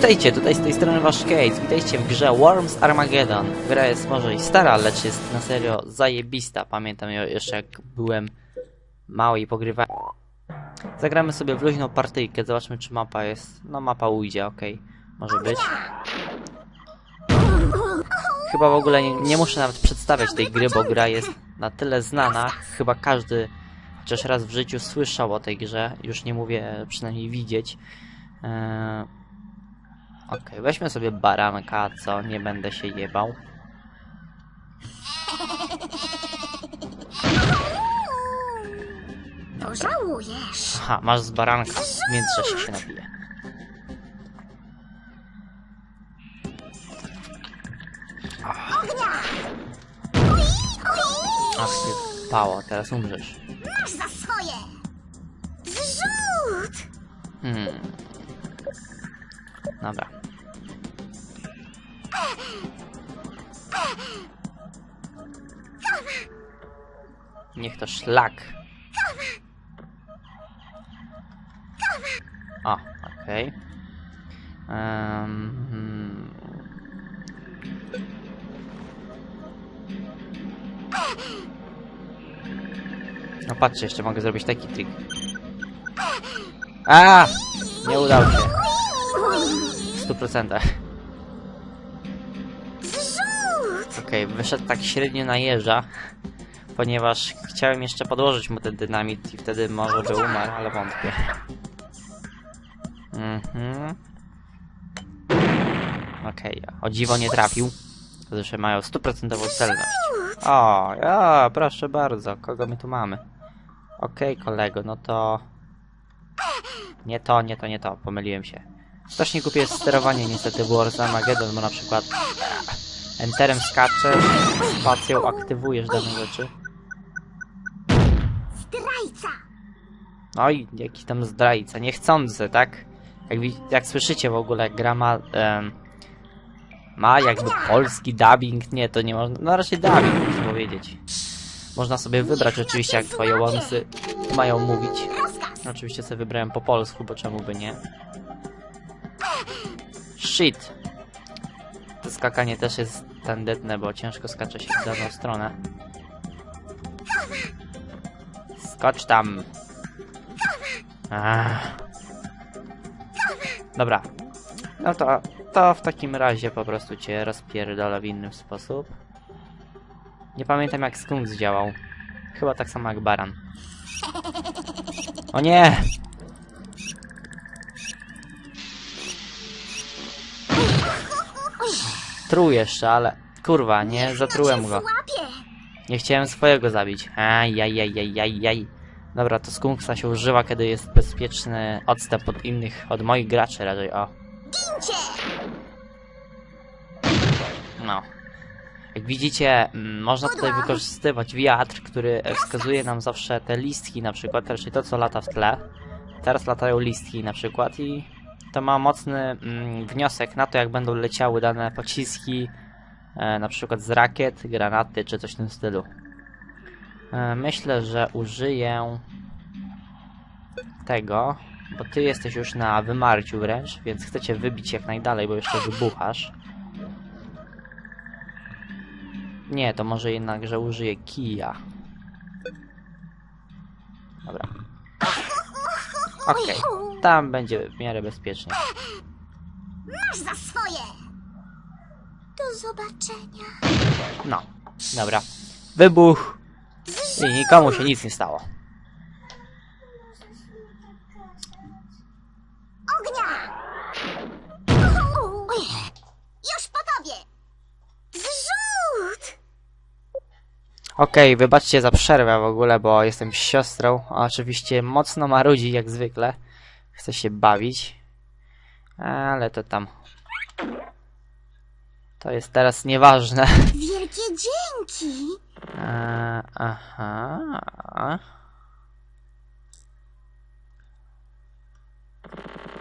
Witajcie, tutaj z tej strony wasz Case. Witajcie w grze Worms Armageddon. Gra jest może i stara, lecz jest na serio zajebista. Pamiętam ją jeszcze jak byłem mały i pogrywa. Zagramy sobie w luźną partyjkę, zobaczmy czy mapa jest... No mapa ujdzie, okej. Może być. Chyba w ogóle nie, nie muszę nawet przedstawiać tej gry, bo gra jest na tyle znana. Chyba każdy chociaż raz w życiu słyszał o tej grze. Już nie mówię przynajmniej widzieć. Eee... Okej, weźmy sobie baranka, co? Nie będę się jebał. Pożałujesz. Aha, masz z baranka, w międzyczasie się napije. Ach ty pało, teraz umrzesz. Masz za swoje! Zrzut! Hmm. Dobra. Niech to szlak. O, okej. Em, hmm. No patrzcie, jeszcze mogę zrobić taki trik. A! Nie udał się. W 100%. Zrzut! Okej, wyszedł tak średnio na jeża, ponieważ chciałem jeszcze podłożyć mu ten dynamit i wtedy może by umarł, ale wątpię. Mhm. Okej, o dziwo nie trafił. Zresztą mają stuprocentową celność. O, ja, proszę bardzo, kogo my tu mamy? Okej, kolego, no to... Nie to, nie to, nie to, pomyliłem się. Strasznie głupie jest sterowanie niestety Wars Armageddon, bo na przykład Enterem skaczesz, spacją aktywujesz dane rzeczy. Zdrajca! No i jakiś tam zdrajca, niechcący, tak? Jak, jak słyszycie w ogóle, gra ma, em, ma jakby polski dubbing, nie, to nie można, no raczej dubbing, muszę powiedzieć. Można sobie wybrać oczywiście, jak twoje łomsy mają mówić. Oczywiście sobie wybrałem po polsku, bo czemu by nie. Shit. To skakanie też jest tandetne, bo ciężko skacze się w daną stronę. Skocz tam. Ach. Dobra. No to, to w takim razie po prostu cię rozpierdolę w inny sposób. Nie pamiętam jak skunks działał. Chyba tak samo jak baran. O nie! Truł jeszcze, ale... Kurwa, nie zatrułem go. Nie chciałem swojego zabić. Ajajajajajaj. Dobra, to skunksa się używa, kiedy jest bezpieczny odstęp od innych, od moich graczy raczej, o. No. Jak widzicie, mm, można tutaj wykorzystywać wiatr, który e, wskazuje nam zawsze te listki na przykład, raczej to co lata w tle. Teraz latają listki na przykład i to ma mocny mm, wniosek na to, jak będą leciały dane pociski, e, na przykład z rakiet, granaty czy coś w tym stylu. E, myślę, że użyję tego, bo ty jesteś już na wymarciu wręcz, więc chcecie wybić jak najdalej, bo jeszcze wybuchasz. Nie, to może jednak, że użyję kija. Dobra. Okej, tam będzie w miarę bezpiecznie. Masz za swoje! Do zobaczenia. No, dobra. Wybuch! I nikomu się nic nie stało. Ognia! Już po tobie! Zrzut! Okej, wybaczcie za przerwę w ogóle, bo jestem siostrą. A oczywiście mocno marudzi jak zwykle. Chce się bawić. Ale to tam. To jest teraz nieważne. Wielkie dzięki! Aha.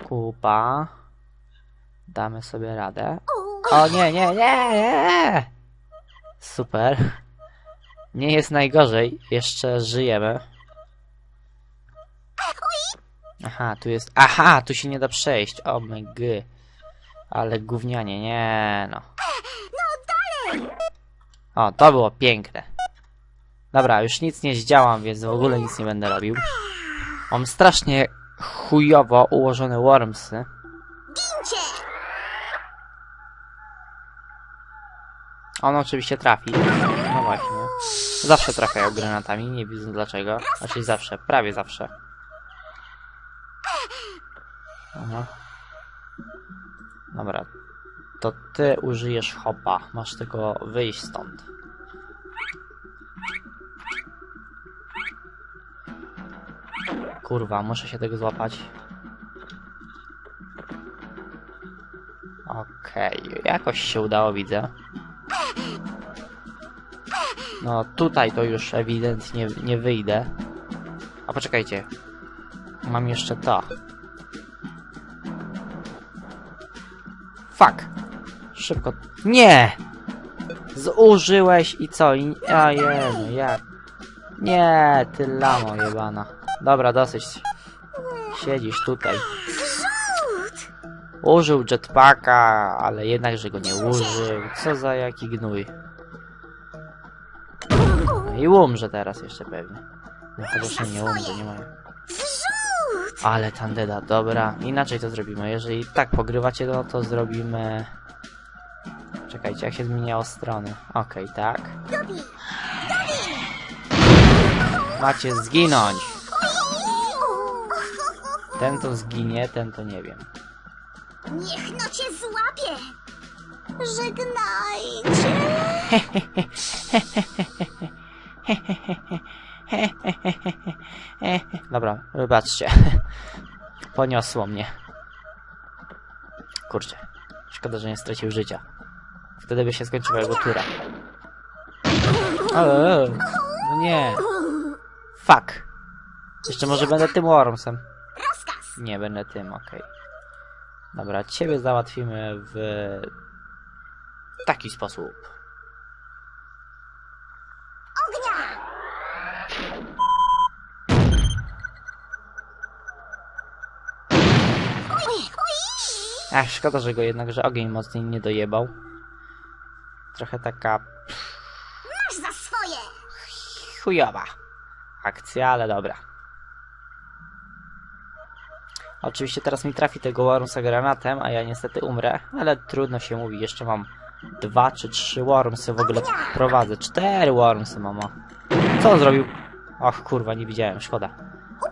Kupa. Damy sobie radę. O nie, nie, nie, nie! Super. Nie jest najgorzej. Jeszcze żyjemy. Aha, tu jest... Aha, tu się nie da przejść. O my g. Ale gównianie, nie no. O, to było piękne. Dobra, już nic nie zdziałam, więc w ogóle nic nie będę robił. Mam strasznie chujowo ułożone wormsy. On oczywiście trafi. No właśnie. Zawsze trafiają granatami, nie widzę dlaczego. Znaczy zawsze, prawie zawsze. Aha. Dobra. To ty użyjesz hopa. Masz tylko wyjść stąd. Kurwa, muszę się tego złapać. Okej, jakoś się udało, widzę. No tutaj to już ewidentnie nie wyjdę. A poczekajcie. Mam jeszcze to. Fuck. Szybko. Nie! Zużyłeś i co? I... A jeno, jak? Nie, ty lamo jebana. Dobra, dosyć. Siedzisz tutaj. Użył jetpacka, ale jednak, że go nie użył. Co za jaki gnój. No I umrze teraz jeszcze pewnie. No chociaż nie umrze, nie mają. Ale Tandeda, dobra. Inaczej to zrobimy. Jeżeli tak pogrywacie, no to zrobimy... Czekajcie, jak się zmieniało strony. Okej, tak. Dobi! Macie zginąć. Ten to zginie, ten to nie wiem. Niech no cię złapie! Żegnajcie! Dobra, wybaczcie. Poniosło mnie. Kurczę. Szkoda, że nie stracił życia. Wtedy by się skończyła jego tura. No nie. Fuck. Jeszcze może będę tym Wormsem. Nie, będę tym, okej. Dobra, ciebie załatwimy w taki sposób. Ach, szkoda, że go jednak, że ogień mocniej nie dojebał. Trochę taka Masz za swoje! chujowa akcja, ale dobra. Oczywiście teraz mi trafi tego Wormsa granatem, a ja niestety umrę, ale trudno się mówi, jeszcze mam dwa czy trzy Wormsy w ogóle prowadzę. Cztery Wormsy mam. o. Co on zrobił? Och kurwa, nie widziałem, szkoda.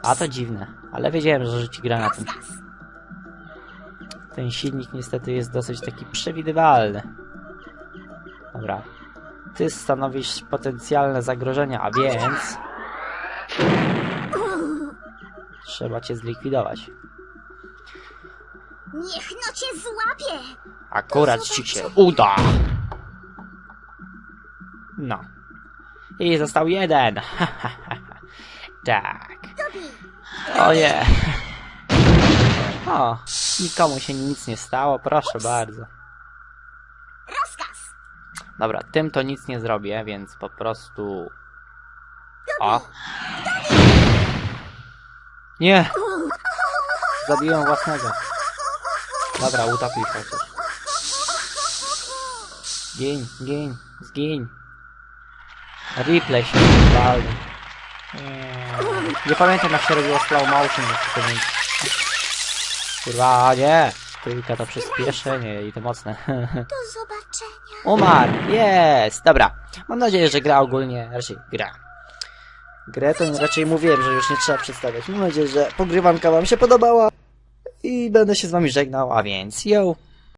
A to dziwne, ale wiedziałem, że rzuci granatem. Ten silnik niestety jest dosyć taki przewidywalny. Dobra. Ty stanowisz potencjalne zagrożenie, a więc... Trzeba cię zlikwidować. Niech no cię złapie! Akurat ci się uda! No. I został jeden! tak. O nie! O, nikomu się nic nie stało, proszę bardzo. Rozkaz! Dobra, tym to nic nie zrobię, więc po prostu... O! Nie! Zabiłem własnego. Dobra, utopił się chociaż. Giń, giń, zgiń. Replay się. Nie. Nie pamiętam jak się robiło slow motion, więc to. Kurwa, nie! Trójka to przyspieszenie i to mocne. Do zobaczenia! Umarł! Jest! Dobra. Mam nadzieję, że gra ogólnie, raczej gra. Grę to raczej mówiłem, że już nie trzeba przedstawiać. Mam nadzieję, że pogrywanka wam się podobała. I będę się z wami żegnał, a więc yo!